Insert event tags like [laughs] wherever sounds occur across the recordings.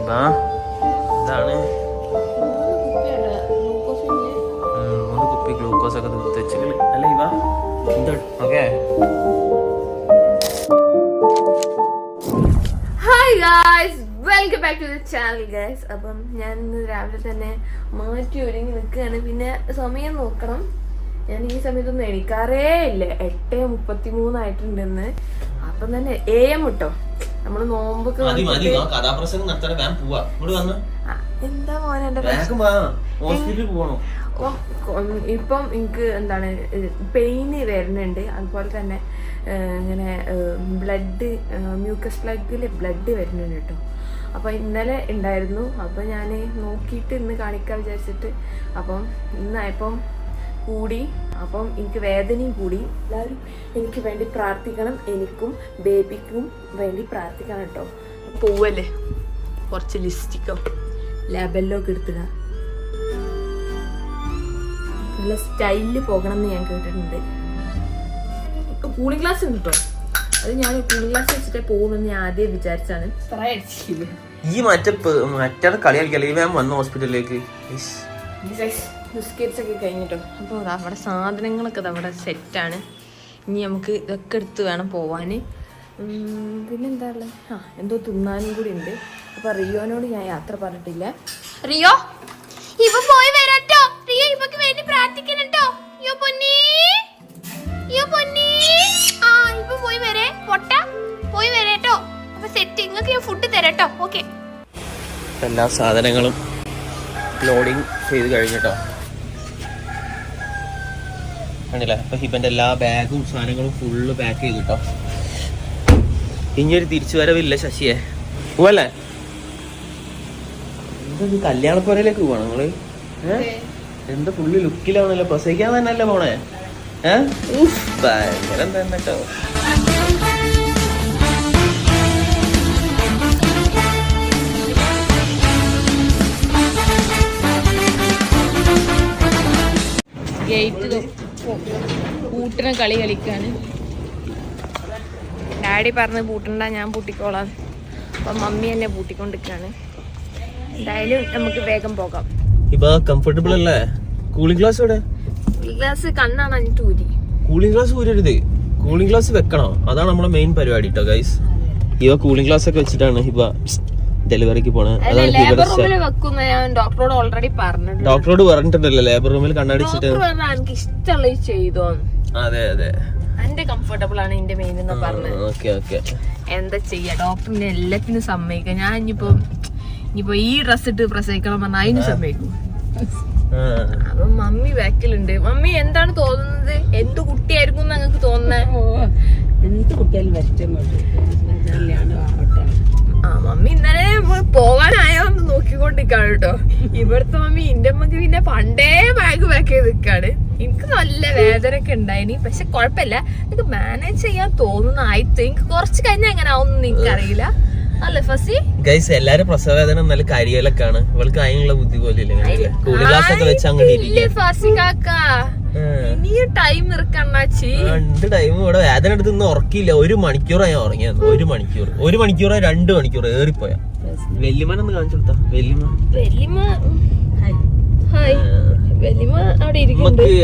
ഇവാ ഇതാണ്. മൂന്ന് കുപ്പി ഗ്ലൂക്കോസ് ഒക്കെ തീർത്ത് വെച്ചിട്ടുണ്ട് അല്ല ഇവ എന്താണ് okay. Hi guys welcome back to the channel guys അപ്പം ഞാൻ ഇന്ന് രാവിലെ തന്നെ മാറ്റി ഒരുങ്ങി നിൽക്കുകയാണ്. പിന്നെ സമയം നോക്കണം. ഞാൻ ഈ സമയത്തൊന്നും എണീക്കാറേ ഇല്ല. എട്ട് മുപ്പത്തി മൂന്നായിട്ടുണ്ടെന്ന് അപ്പം തന്നെ എ എം കിട്ടോ നമ്മൾ നോമ്പൊക്കെ കഥാപ്രസംഗം നടത്താൻ വേഗം പോവാ. ഇങ്ങോട്ട് വന്ന്. എന്താ മോനെ എന്റെ ഹോസ്പിറ്റലിൽ പോകണം? ഇപ്പം എനിക്ക് എന്താണ് പെയിന് വരുന്നുണ്ട്. അതുപോലെ തന്നെ ഇങ്ങനെ ബ്ലഡ് മ്യൂക്കസ് പ്ലഗിൽ ബ്ലഡ് വരുന്നുണ്ട് കേട്ടോ. അപ്പോൾ ഇന്നലെ ഉണ്ടായിരുന്നു. അപ്പോൾ ഞാൻ നോക്കിയിട്ട് ഇന്ന് കാണിക്കാൻ വിചാരിച്ചിട്ട് അപ്പം ഇന്നായപ്പം കൂടി അപ്പം എനിക്ക് വേദനയും കൂടി. എല്ലാവരും എനിക്ക് വേണ്ടി പ്രാർത്ഥിക്കണം എനിക്കും ബേബിക്കും വേണ്ടി പ്രാർത്ഥിക്കണം കേട്ടോ പോവല്ലേ? കുറച്ച് ലിസ്റ്റിക്കോ ലാബെല്ലോ ഒക്കെ എടുത്തുക നല്ല സ്റ്റൈലിൽ പോകണം എന്ന് ഞാൻ കേട്ടിട്ടുണ്ട്. കൂളിംഗ് ഗ്ലാസ് ഉണ്ട് കേട്ടോ അത് ഞാൻ കൂളിംഗ് ഗ്ലാസ് വെച്ചിട്ടേ പോകുമെന്ന് ഞാൻ ആദ്യം വിചാരിച്ചാണ് ഈ മറ്റേ മറ്റേ കളി കളിക്കല്ലേ വന്ന വേഗം വന്നു ഹോസ്പിറ്റലിലേക്ക്. ബിസ്ക്കറ്റ്സ് ഒക്കെ കഴിഞ്ഞിട്ടോ. അപ്പോൾ അവിടെ സാധനങ്ങളൊക്കെ അവിടെ സെറ്റാണ് ഇനി നമുക്ക് ഇതൊക്കെ എടുത്ത് വേണം പോവാൻ പിന്നെന്താ ഉള്ളത് ആ എന്തോ തിന്നാനും കൂടി ഉണ്ട്. അപ്പോൾ റിയോനോട് ഞാൻ യാത്ര പറഞ്ഞിട്ടില്ല. റിയോ ഇവ പോയി വരാട്ടോ. റിയോ ഇവക്ക് വേണ്ടി പ്രാർത്ഥിക്കണട്ടോ യോ പൊന്നി. യോ പൊന്നി. ആ ഇവ പോയി വരേ. പൊട്ട പോയി വരേട്ടോ. അപ്പോൾ സെറ്റ് നിങ്ങൾക്ക് ഞാൻ ഫുഡ് തരാട്ടോ. ഓക്കെ എല്ലാ സാധനങ്ങളും ലോഡിങ് ചെയ്ത് കഴിഞ്ഞിട്ടോ. കണ്ടില്ലേ? അപ്പൊ ഹിബന്റെ എല്ലാ ബാഗും സാധനങ്ങളും ഫുള്ള് പാക്ക് ചെയ്ത് കിട്ടോ ഇനിയൊരു തിരിച്ചു വരവില്ല ശശിയെ. പോവല്ലേ? കല്യാണപ്പുരയിലേക്ക് പോവാണ് നിങ്ങൾ? എന്താ ഫുള്ള് ലുക്കിലാണല്ലോ? പ്രസവിക്കാൻ തന്നെയല്ലേ പോണേ? ഏഹ് ഭയങ്കരം തന്നെ കേട്ടോ ഗേറ്റ് പൂട്ടിന കളി കളിക്കാണ് ഡാഡി പറഞ്ഞ് പൂട്ടണ്ട ഞാൻ പൂട്ടിക്കോളാം. അപ്പം മമ്മി എന്നെ പൂട്ടിക്കൊണ്ടിരിക്കുകയാണ്. എന്തായാലും നമുക്ക് വേഗം പോകാം. ഇപ്പൊ കംഫർട്ടബിൾ അല്ലേ? കൂളിംഗ് ഗ്ലാസ് ഇവിടെ ഗ്ലാസ് കണ്ണാണ് അഞ്ഞിട്ട് ഊരി. കൂളിംഗ് ഗ്ലാസ് ഊരരുത്. കൂളിംഗ് ഗ്ലാസ് വെക്കണം? അതാണ് നമ്മുടെ മെയിൻ പരിപാടി കേട്ടോ ഗൈസ് ഇവ കൂളിംഗ് ഗ്ലാസ് ഒക്കെ വെച്ചിട്ടാണ് ഹിബ ഡെലിവറിക്ക് പോണ അതാണ് ലേബർ റൂമിൽ വെക്കുന്ന ഞാൻ ഡോക്ടറോട് ഓൾറെഡി പറഞ്ഞിട്ടുണ്ട്. ഡോക്ടറോട് പറഞ്ഞിട്ടുണ്ടല്ലോ ലേബർ റൂമിൽ കണ്ണടിച്ചിട്ട്. എനിക്ക് ചെയ്തോന്ന് അതെ അതെ. എന്റെ കംഫർട്ടബിൾ ആണ് എന്റെ മെയിൻ എന്ന് പറഞ്ഞത്. എന്താ ചെയ്യാ? ഡോക്ടറിനെ എല്ലാത്തിനും സമ്മതിക്കാം. ഞാൻ ഇനിയിപ്പോ ഇനിയിപ്പോ ഈ ഡ്രസ് ഇട്ട് പ്രസവിക്കണം പറഞ്ഞാൽ അതിന് സമ്മതിക്കും. അപ്പൊ മമ്മി ബാക്കിലുണ്ട് മമ്മി എന്താണ് തോന്നുന്നത്? എന്ത് കുട്ടിയായിരിക്കും ഞങ്ങൾക്ക് തോന്നുന്നത് എന്ത് കുട്ടിയാലും ആവട്ടെ. ആ മമ്മി ഇന്നലെ പോവാനായോ എന്ന് നോക്കിക്കൊണ്ടിരിക്കാണ് കേട്ടോ. ഇവിടുത്തെ മമ്മി എന്റെ അമ്മയ്ക്ക് പിന്നെ പണ്ടേ ബാഗ് പാക്ക് ചെയ്ത് നിൽക്കാണ് എനിക്ക് നല്ല വേദന ഒക്കെ ഉണ്ടായിനി. പക്ഷെ കുഴപ്പമില്ല. എനിക്ക് മാനേജ് ചെയ്യാൻ തോന്നുന്ന ആയിട്ട് എനിക്ക് കുറച്ച് കഴിഞ്ഞാൽ എങ്ങനെ ആവുന്നു എനിക്ക് അറിയില്ല അല്ലേ ഫസി? ഗൈസ് എല്ലാരും നല്ല കരിയലൊക്കെയാണ് ഇവൾക്ക് അതിനുള്ള ബുദ്ധി പോലും ഇല്ല കൂളിംഗ് ഗ്ലാസ് ഒക്കെ വെച്ച് അങ്ങോട്ട് ടൈം രണ്ട് ടൈം ഇവിടെ? വേദന എടുത്ത് ഇന്ന് ഉറക്കിയില്ല. ഒരു മണിക്കൂറായി ഞാൻ ഉറങ്ങിയത്. ഒരു മണിക്കൂർ. ഒരു മണിക്കൂറോ രണ്ട് മണിക്കൂർ ഏറിപ്പോയാ. വെല്ലിമനൊന്ന് കാണിച്ചു കൊടുത്താ. വെല്ലിമ. വെല്ലിമ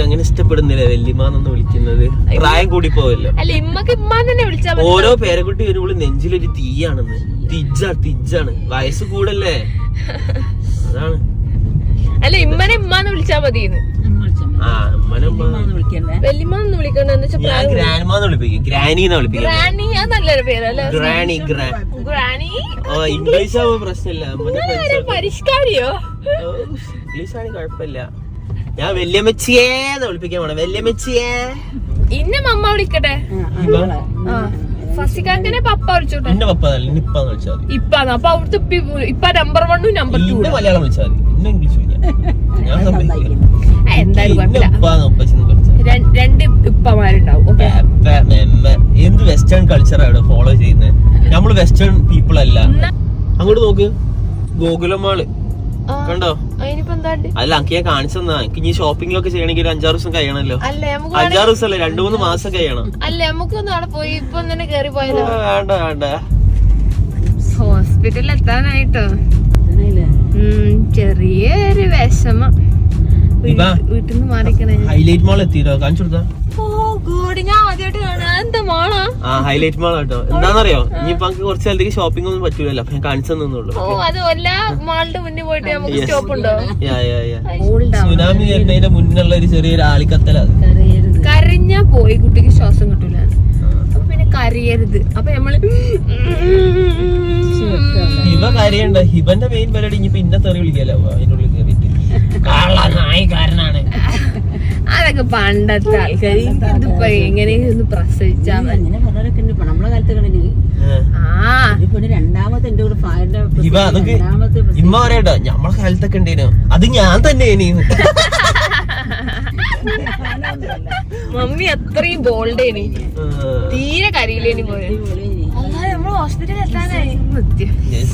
അങ്ങനെ ഇഷ്ടപ്പെടുന്നില്ല വെല്ലിമാന്നൊന്ന് വിളിക്കുന്നത്? പ്രായം കൂടി പോവല്ലോ അല്ല ഇമ്മക്ക് ഇമ്മാൻ തന്നെ വിളിച്ചാ മതി. ഓരോ പേരക്കുട്ടി വരുമ്പോൾ നെഞ്ചിലൊരു തീയാണ് തിജ്ജ തിജ്ജാണ്. വയസ്സ് കൂടല്ലേ? [laughs] അതാണ്. അല്ല ഇമ്മനെ ഇമ്മാന്ന് വിളിച്ചാ മതി ആ അമ്മനമ്മ വിളിക്കണ്ടേ എന്ന് വെച്ചാൽ ഞാൻ ഗ്രാൻഡ്മാന്ന് വിളിപ്പിക്കും. ഗ്രാനിന്ന് വിളിപ്പിക്കും ഗ്രാനി അത് നല്ലൊരു പേരല്ലേ? ഗ്രാനി ഗ്രാനി ഓ ഇംഗ്ലീഷ് ആവുമ്പോ പ്രശ്നമില്ല. പരിഷ്കാരിയോ? ഇംഗ്ലീഷ് ആണെങ്കിൽ കുഴപ്പമില്ല. ഞാൻ വല്യമ്മച്ചിയേന്ന് വിളിപ്പിക്കാൻ വേണം വല്യമ്മച്ചിയേ ഇന്ന മമ്മ വിളിക്കട്ടെ? ആ ഫസിക്കാക്കനെ പപ്പ വിളിച്ചോട്ടെ? എന്റെ പപ്പ നല്ല നിപ്പാന്ന് വിളിച്ചാൽ മതി. ഇപ്പാന്ന്? അപ്പൊ അവിടുത്തെ ഇപ്പ ഇപ്പ നമ്പർ വണ്ണും നമ്പർ ടു ഇന്നെ മലയാളം വിളിച്ചാൽ മതി. ഇന്നെ ഇംഗ്ലീഷ് [laughs] ഞാൻ എന്തായാലും കുഴപ്പമില്ല. രണ്ട് ഇപ്പമാരുണ്ടാവും എന്ത് വെസ്റ്റേൺ കൾച്ചറാണ് ഇവിടെ ഫോളോ ചെയ്യുന്നത് നമ്മൾ വെസ്റ്റേൺ പീപ്പിൾ അല്ല. അങ്ങോട്ട് നോക്ക്. ഗോകുലമാൾ കണ്ടോ? അല്ല എനിക്ക് ഞാൻ കാണിച്ചെന്നാ. എനിക്ക് ഇനി ഷോപ്പിംഗിലൊക്കെ ചെയ്യണമെങ്കിൽ ഒരു അഞ്ചാറ് ദിവസം കഴിയണല്ലോ അല്ല നമുക്ക് അഞ്ചാറ് ദിവസം അല്ലേ രണ്ടു മൂന്ന് മാസം കഴിയണം. അല്ല നമുക്കൊന്നും അവിടെ പോയി ഇപ്പൊ തന്നെ കേറി പോയാലോ വേണ്ട വേണ്ട. ഹോസ്പിറ്റലിൽ എത്താനായിട്ടോ? ചെറിയൊരു വിഷമം. വീട്ടിൽ നിന്ന് മാറിക്കണേ ഹൈലൈറ്റ് മോൾ എത്തിയിട്ടോ? കാണിച്ചു കൊടുത്താ. ഓ ഗോഡ് ഞാൻ ആദ്യമായിട്ട് കാണാ എന്താ മോളാ ആ ഹൈലൈറ്റ് മാൾ കേട്ടോ എന്താണെന്നറിയോ? ഇനിയിപ്പോ നമുക്ക് കുറച്ച് സ്ഥലത്തേക്ക് ഷോപ്പിംഗ് ഒന്നും പറ്റൂലല്ലോ അപ്പൊ ഞാൻ കാണിച്ചു തന്നുള്ളൂ ഓ അത് എല്ലാ മാളിന്റെ മുന്നിൽ പോയിട്ട് നമുക്ക് സ്റ്റോപ്പ് ഉണ്ടോ? യാ യാ യാ സുനാമി വരുന്നതിന്റെ മുന്നുള്ള ഒരു ചെറിയൊരു ആളിക്കത്തല കരഞ്ഞാ പോയി കുട്ടിക്ക് ശ്വാസം കിട്ടൂല. അപ്പൊ പിന്നെ കരയരുത്. അപ്പൊ നമ്മൾ ഹിബ കരയണ്ട. ഹിബന്റെ മെയിൻ പരിപാടി ഇനിയിപ്പോ പിന്നെ തെറി വിളിക്കല്ലോ? അതിനുള്ളിൽ ഉള്ളിൽ കയറിയിട്ട് കള്ള നായിക്കാരനാണ് അതൊക്കെ പണ്ടത്തെ ആൾക്കാർ ഇതിപ്പോ എങ്ങനെയൊന്ന് പ്രസവിച്ചാ മതി. നമ്മളെ കാലത്ത് കണ്ടിന് ഇമ്മ പറയട്ടോ നമ്മളെ കാലത്തൊക്കെ ഉണ്ടേനു. അത് ഞാൻ തന്നെ മമ്മി അത്രയും ബോൾഡേനി. തീരെ കരയില്ലേനി പോലെ നമ്മൾ ഹോസ്പിറ്റലിൽ എത്താനായി.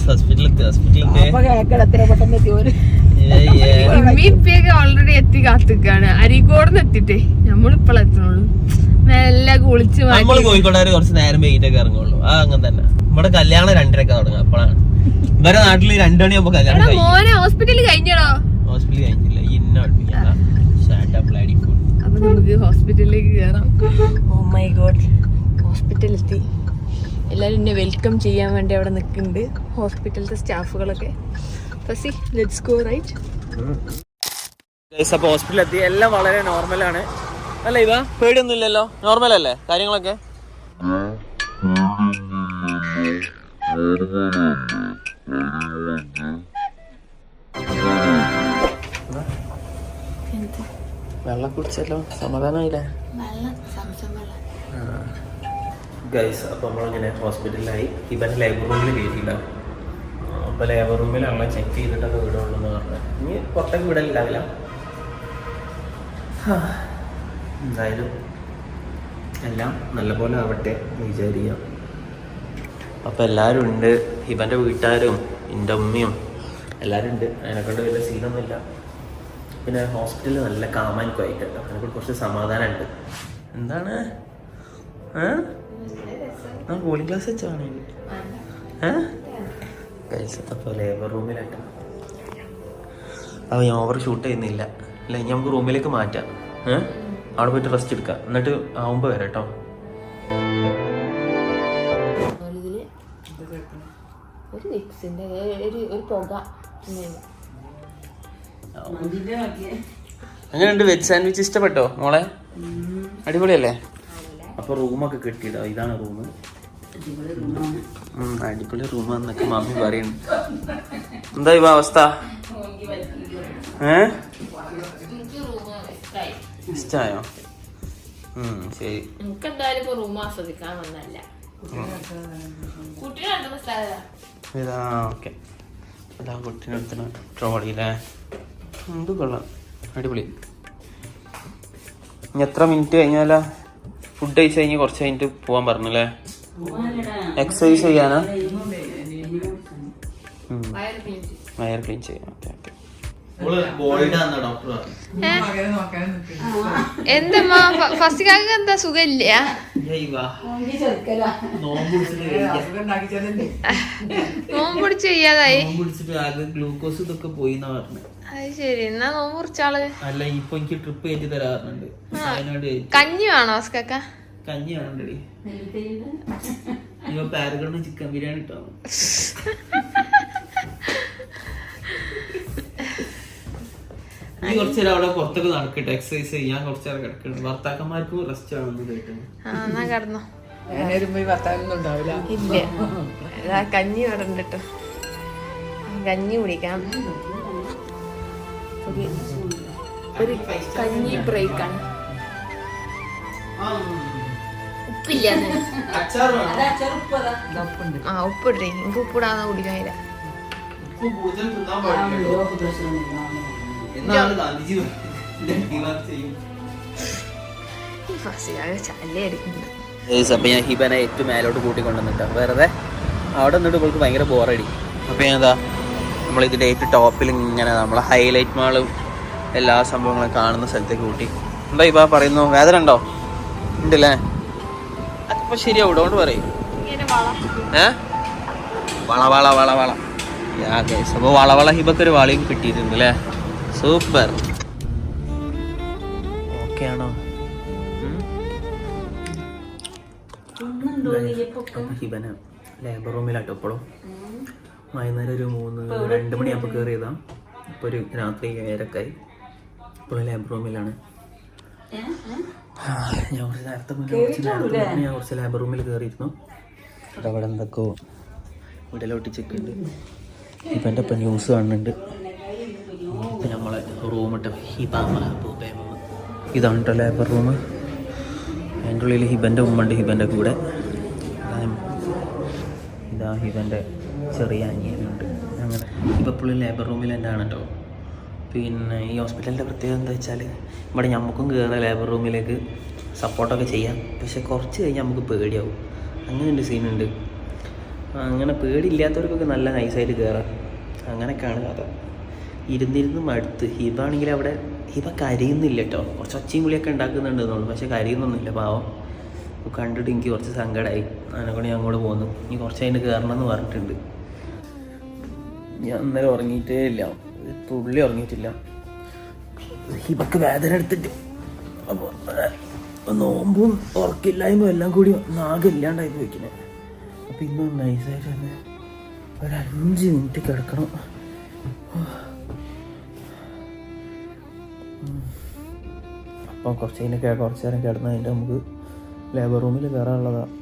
ഹോസ്പിറ്റലിൽ ഹോസ്പിറ്റലിൽ എത്ര പെട്ടെന്ന് എത്തി ഒരു ഇമ്മി ഇപ്പൊക്കെ ഓൾറെഡി എത്തി കാത്തിക്കാണ്. അരിക്കോടുന്ന് എത്തിട്ടേ നമ്മളിപ്പോൾ എത്തണുള്ളൂ. നല്ല കുളിച്ച് നമ്മൾ മാറ്റി കോഴിക്കോട്ടുകാര് കുറച്ച് നേരം വൈകിട്ടൊക്കെ ഇറങ്ങുള്ളൂ ആ അങ്ങനെ തന്നെ. നമ്മുടെ കല്യാണം രണ്ടരക്ക് തുടങ്ങുക അപ്പോഴാണ് ഇവരെ നാട്ടിൽ രണ്ടു മണിയാകുമ്പോ കല്യാണം എടാ മോനെ ഹോസ്പിറ്റലിൽ കഴിഞ്ഞോ ഹോസ്പിറ്റലിൽ കഴിഞ്ഞില്ല ഇന്ന അപ്പൊ നമുക്ക് ഹോസ്പിറ്റലിലേക്ക് കയറാം ഓ മൈ ഗോഡ് ഹോസ്പിറ്റലിലെത്തി എല്ലാവരും എന്നെ വെൽക്കം ചെയ്യാൻ വേണ്ടി അവിടെ നിൽക്കുന്നുണ്ട്. ഹോസ്പിറ്റലിലത്തെ സ്റ്റാഫുകളൊക്കെ ഫസി ലെറ്റ്സ് ഗോ റൈറ്റ് അപ്പൊ ഹോസ്പിറ്റലിൽ എത്തി. എല്ലാം വളരെ നോർമലാണ് അല്ല ഇവ? പേടിയൊന്നും ഇല്ലല്ലോ നോർമൽ അല്ലേ? കാര്യങ്ങളൊക്കെ? വെള്ളം കുടിച്ചല്ലോ. സമാധാനമായില്ലേ ഗൈസ് അപ്പോൾ നമ്മളിങ്ങനെ ഹോസ്പിറ്റലിലായി ഇവൻ ലൈബ്രറിയിൽ കയറ്റിയില്ല അപ്പോൾ ലേബർ അമ്മ ചെക്ക് ചെയ്തിട്ടൊക്കെ വിടുള്ളൂ എന്ന് പറഞ്ഞു. ഇനി പുറത്തേക്ക് വിടലുണ്ടാവില്ല. ഹാ. എന്തായാലും എല്ലാം നല്ലപോലെ ആവട്ടെ എന്ന് വിചാരിക്കാം. അപ്പോൾ എല്ലാവരും ഉണ്ട്. ഇവന്റെ വീട്ടുകാരും എന്റെ ഉമ്മയും എല്ലാരും ഉണ്ട്. അതിനെക്കൊണ്ട് വലിയ സീനൊന്നുമില്ല പിന്നെ ഹോസ്പിറ്റലിൽ നല്ല കാമാൻ ക്വയറ്റുണ്ട് അതിനെക്കൊണ്ട് കുറച്ച് സമാധാനമുണ്ട്. എന്താണ്? ഏ? ഗോളിംഗ് ക്ലാസ് വെച്ചാണ് ഏ? കഴിച്ച അപ്പോൾ ലേബർ റൂമിലായിട്ട് അപ്പോൾ ഞാൻ ഓവർ ഷൂട്ട് ചെയ്യുന്നില്ല. അല്ല ഇനി നമുക്ക് റൂമിലേക്ക് മാറ്റാം. ഏ? അവിടെ പോയിട്ട് റെസ്റ്റ് എടുക്കാം. എന്നിട്ട് ആവുമ്പോൾ വരാം കേട്ടോ. ഒരു വിക്സിന്റെ ഒരു ഒരു പുക. എങ്ങനെയുണ്ട് വെജ് സാൻഡ്വിച്ച് ഇഷ്ടപ്പെട്ടോ മോളെ? അടിപൊളിയല്ലേ? അപ്പൊ റൂമൊക്കെ കിട്ടിയിട്ടോ ഇതാണ് റൂം അടിപൊളി റൂമാന്നൊക്കെ മമ്മി പറയുന്നു എന്താ ഇവ അവസ്ഥ? ഏ? ഇഷ്ടായോ. ശരി. ഇതാ ഓക്കെ. കുട്ടീനെടുത്തിന് ട്രോളിയില്ലേ എന്ത് കൊള്ളാം. അടിപൊളി. ഇനി എത്ര മിനിറ്റ് കഴിഞ്ഞാലാ? ഫുഡ് കഴിച്ച് കഴിഞ്ഞ് കുറച്ച് കഴിഞ്ഞിട്ട് പോവാൻ പറഞ്ഞല്ലേ? എക്സസൈസ് ചെയ്യാനാ. വയർ ക്ലീൻ ചെയ്യാം. Okay okay. എന്തമ്മാ ഫസ്റ്റ് കാക്ക എന്താ സുഖമില്ല? നോമ്പ് പിടിച്ച് ചെയ്യാതായി ഗ്ലൂക്കോസ് ഇതൊക്കെ പോയി അത് ശരി. എന്നാ നോമ്പ് കുറിച്ചാൾ അല്ല ഇപ്പൊ എനിക്ക് ട്രിപ്പ് കയറ്റി തരാറുണ്ട് കഞ്ഞി വേണോ? ഓസ്കാക്ക? കഞ്ഞി വേണ്ടടി അയ്യോ പാരഗണിന് ചിക്കൻ ബിരിയാണി ഇട്ടോ? നീ കുറച്ചു നേരം അവിടെ പുറത്തൊക്കെ നടക്കട്ടെ എക്സസൈസ് ചെയ്യാൻ കിടക്കണം. ഭർത്താക്കന്മാർക്കും റെസ്റ്റ് ആണെന്ന് കേട്ടു ആ പോയി കടന്നോ ഉണ്ടാവില്ല. ഇല്ല. കഞ്ഞി കഞ്ഞി കുടിക്കാം. ഒരു ഒരു കഞ്ഞി ബ്രേക്കാണ് ഉപ്പില്ല ആ ഉപ്പിട്ടേ എനിക്ക് ഉപ്പിടാതെ കുടിക്കാനില്ല. അപ്പൊ ഞാൻ ഹിബനെ ഏറ്റവും മേലോട്ട് കൂട്ടിക്കൊണ്ടുവന്നിട്ട്. വെറുതെ അവിടെ നിന്നിട്ട് ഇവൾക്ക് ഭയങ്കര ബോറടി. അപ്പൊ ഞാൻ എന്താ നമ്മൾ ഇതിന്റെ ഏറ്റവും ടോപ്പിൽ ഇങ്ങനെ നമ്മളെ ഹൈലൈറ്റ് മാളും എല്ലാ സംഭവങ്ങളും കാണുന്ന സ്ഥലത്തേക്ക് കൂട്ടി. എന്താ ഇപ്പൊ പറയുന്നു? വേദന ഉണ്ടോ? ഉണ്ടല്ലേ? അതിപ്പോ ശരിയാവും ഇടോണ്ട് പറയും. ഏ? വള വള വള വള. യാ ഗൈസ് അപ്പോൾ വള വള ഹിബക്ക് ഒരു വളയും കിട്ടിയിട്ടുണ്ട് അല്ലേ സൂപ്പർ. ഓക്കെ ആണോ? അപ്പൊ ഹിബന ലേബർ റൂമിലാട്ടോ ഇപ്പോഴും വൈകുന്നേരം ഒരു മൂന്ന് രണ്ട് മണിയാകുമ്പോൾ കയറിയതാണ് ഇപ്പോൾ ഒരു രാത്രി ഏഴരക്കായി. ഇപ്പോൾ ലേബർ റൂമിലാണ് ഞാൻ കുറച്ച് നേരത്തെ മുന്നേ കുറച്ച് നേരത്തെ മുന്നേ ഞാൻ കുറച്ച് ലേബർ റൂമിൽ കയറിയിരുന്നു അവിടെ എന്തൊക്കെയോ ഇടയിലോട്ട് ചെക്കുണ്ട് ഇപ്പം എന്റെ ഇപ്പം ന്യൂസ് കാണുന്നുണ്ട്? ഇപ്പം നമ്മളെ റൂമിട്ട് ഹിബാമ ബൂബേമ ഇതാണ് കേട്ടോ ലേബർ റൂം അതിന്റെ ഉള്ളിൽ ഹിബന്റെ ഉമ്മണ്ട് ഹിബന്റെ കൂടെ. ഇതാ ഹിബന്റെ ചെറിയ അനിയനുണ്ട്. അങ്ങനെ. ഇപ്പം എപ്പോഴും ലേബർ റൂമിൽ തന്നെയാണ് കേട്ടോ പിന്നെ ഈ ഹോസ്പിറ്റലിന്റെ പ്രത്യേകത എന്താ വെച്ചാൽ ഇവിടെ നമുക്കും കയറാം ലേബർ റൂമിലേക്ക് സപ്പോർട്ടൊക്കെ ചെയ്യാം. പക്ഷെ കുറച്ച് കഴിഞ്ഞാൽ നമുക്ക് പേടിയാവും. അങ്ങനെ ഒരു സീനുണ്ട് അങ്ങനെ പേടിയില്ലാത്തവർക്കൊക്കെ നല്ല നൈസായിട്ട് കയറാം അങ്ങനെയൊക്കെയാണ് കഥ. ഇരുന്നിരുന്ന് മടുത്ത് ഹിബാണെങ്കിൽ അവിടെ ഹിബ കരയുന്നില്ല കേട്ടോ. കുറച്ച് ഒച്ചയും വിളിയൊക്കെ ഉണ്ടാക്കുന്നുണ്ട് എന്നുള്ളൂ പക്ഷെ കരയുന്നൊന്നുമില്ല പാവം. കണ്ടിട്ട് എനിക്ക് കുറച്ച് സങ്കടമായി അതിനെക്കൊണ്ട് ഞാൻ അങ്ങോട്ട് പോന്നു. ഇനി കുറച്ച് അതിന് കയറണം എന്ന് പറഞ്ഞിട്ടുണ്ട്. ഞാൻ ഇന്നലെ ഉറങ്ങിയിട്ടേ ഇല്ല. തുള്ളി ഉറങ്ങിയിട്ടില്ല. ഹിബക്ക് വേദന എടുത്തിട്ട്. അപ്പോൾ നോമ്പും ഉറക്കില്ലായ്മ എല്ലാം കൂടി ആകെ ഇല്ലാണ്ടായി പോയിക്കണേ അപ്പം ഇന്ന് നൈസായിട്ട് തന്നെ ഒരു അഞ്ച് മിനിറ്റ് കിടക്കണം. അപ്പം കുറച്ച് കഴിഞ്ഞൊക്കെ കുറച്ച് നേരം കിടന്ന് കഴിഞ്ഞിട്ട് നമുക്ക് ലേബർ റൂമിൽ കയറാനുള്ളതാണ്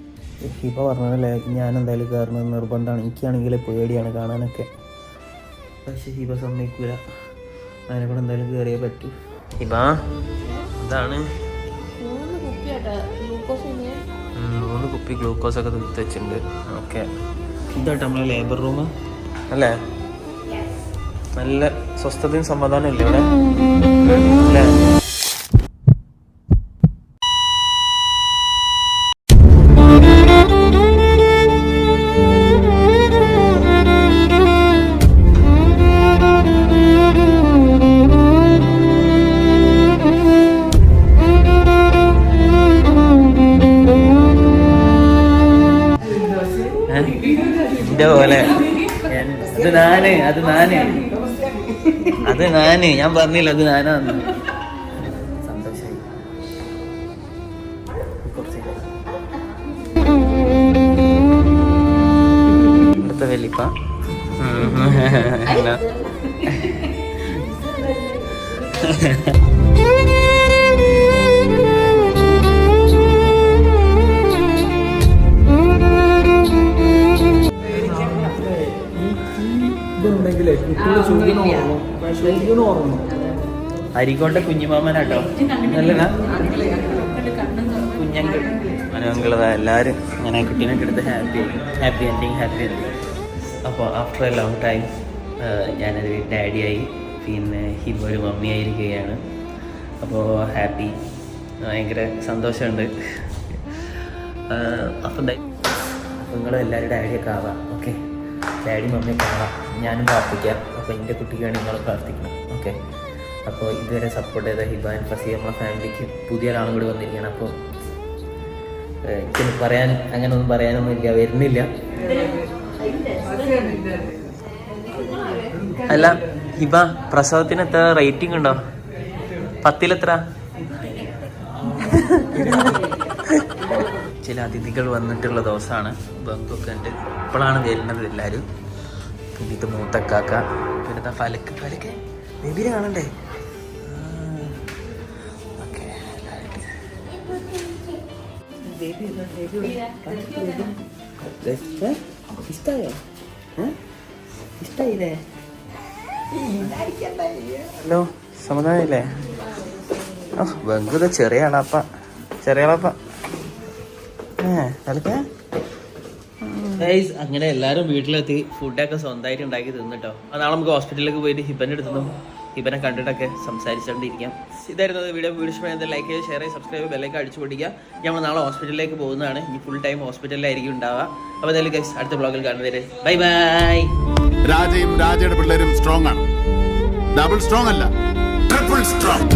ഇപ്പോൾ പറഞ്ഞതല്ലേ ഞാൻ എന്തായാലും കയറുന്നത് നിർബന്ധമാണ് എനിക്കാണെങ്കിൽ പേടിയാണ് കാണാനൊക്കെ. പക്ഷെ ഹിബ സമ്മതിക്കൂല. അതിനെ കൂടെ എന്തായാലും കയറിയേ പറ്റൂ. ഹിബ അതാണ് മൂന്ന് കുപ്പി ഗ്ലൂക്കോസ് ഒക്കെ തീർത്ത് വെച്ചിട്ടുണ്ട്. ഓക്കെ. ഇതായിട്ട് നമ്മളെ ലേബർ റൂം അല്ലേ? നല്ല സ്വസ്ഥതയും സമാധാനം ഇല്ലേ ഇവിടെ? അത് നാന് ഞാൻ പറഞ്ഞില്ല അത് സന്തോഷായി കുറച്ച് അടുത്ത വെല്ലിപ്പ എന്നാ അരിക്കോട്ടെ കുഞ്ഞിമാമനാട്ടോ. നല്ലതാ എല്ലാരും എല്ലാവരും അങ്ങനെ കുട്ടീനൊക്കെ എടുത്ത് happy happy ending happy ending അപ്പോൾ ആഫ്റ്റർ എ ലോങ് ടൈം ഞാനൊരു ഡാഡിയായി പിന്നെ ഹിബ ഒരു മമ്മിയായിരിക്കുകയാണ് അപ്പോൾ ഹാപ്പി ഭയങ്കര സന്തോഷമുണ്ട്. അപ്പം നിങ്ങൾ എല്ലാവരും ഡാഡിയൊക്കെ ആവാം. ഡാഡി മമ്മി കാണാം. ഞാനും പ്രാർത്ഥിക്കാം. അപ്പോൾ എന്റെ കുട്ടിക്ക് വേണ്ടി നിങ്ങൾ പ്രാർത്ഥിക്കണം. ഓക്കെ അപ്പോൾ ഇതുവരെ സപ്പോർട്ട് ചെയ്ത ഹിബാൻ ഫസി നമ്മളെ ഫാമിലിക്ക് പുതിയ ഒരാളും കൂടി വന്നിരിക്കുകയാണ്. അപ്പോൾ എനിക്ക് പറയാൻ അങ്ങനെ ഒന്നും പറയാനൊന്നും ഇല്ല വരുന്നില്ല. അല്ല ഹിബ പ്രസവത്തിന് എത്ര റേറ്റിംഗ് ഉണ്ടോ? പത്തിലെത്ര ചില അതിഥികൾ വന്നിട്ടുള്ള ദിവസമാണ്. ബന്ധുക്കെ ഉണ്ട്. ഇപ്പോഴാണ് വരുന്നത് എല്ലാവരും. പിന്നെ ഇത് മൂത്തക്കാക്ക പിന്നെ ഫലക്ക്. ഫലക്ക്? ബേബിനെ കാണണ്ടേ? ഓക്കെ ഇഷ്ടായോ? ഇഷ്ടായില്ലേ? ഹലോ സമുദായല്ലേ? ബംഗുത ചെറിയ ആളാപ്പ ചെറിയ ആളാപ്പ അങ്ങനെ എല്ലാരും വീട്ടിലെത്തി. ഫുഡൊക്കെ സ്വന്തമായിട്ട് ഉണ്ടാക്കി തിന്നിട്ടോ. അത് നാളെ നമുക്ക് ഹോസ്പിറ്റലിലേക്ക് പോയിട്ട് ഹിബന്റെ അടുത്തുനിന്നും ഹിബനെ കണ്ടിട്ടൊക്കെ സംസാരിച്ചുകൊണ്ടിരിക്കാം ഇതായിരുന്നു വീഡിയോ വീഡിയോ ഇഷ്ടമായത് ലൈക്ക് ചെയ്ത് ഷെയർ ചെയ്ത് സബ്സ്ക്രൈബ് ബെല്ലൊക്കെ അടിച്ചു പൊട്ടിക്കുക. നമ്മൾ നാളെ ഹോസ്പിറ്റലിലേക്ക് പോകുന്നതാണ്. ഇനി ഫുൾ ടൈം ഹോസ്പിറ്റലിലായിരിക്കും ഉണ്ടാവുക. അപ്പോൾ എന്തായാലും ഗൈസ് അടുത്ത ബ്ലോഗിൽ കാണുന്നവരെ ബൈ ബൈ രാജയും രാജയുടെ പിള്ളേരും സ്ട്രോങ് ആണ്. ഡബിൾ സ്ട്രോങ് അല്ല ട്രിപ്പിൾ സ്ട്രോങ്